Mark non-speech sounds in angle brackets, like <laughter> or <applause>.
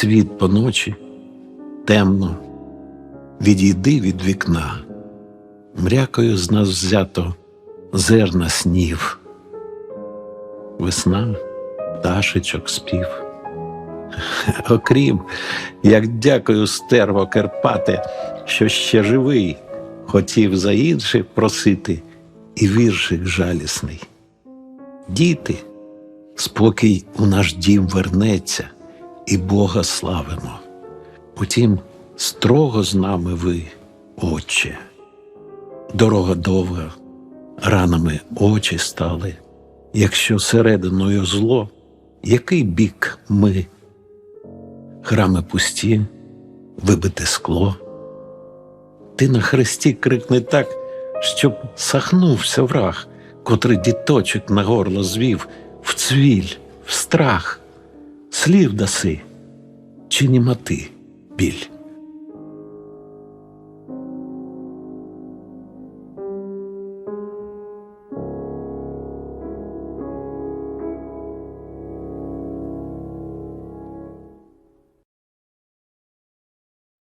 світ поночі, темно, відійди від вікна, мрякою з нас взято зерна снів, весна, пташечок спів. <laughs> Окрім, як дякую стерво Керпати, що ще живий, хотів за інших просити, і віршик жалісний. Діти, спокій у наш дім вернеться, і Бога славимо. Утім, строго з нами ви, Отче. Дорога довга, ранами очі стали. Якщо серединою зло, який бік ми? Храми пусті, вибите скло. Ти на хресті крикни так, щоб сахнувся враг, котрий діточок на горло звів в цвіль, в страх, слів даси, чи німоти біль.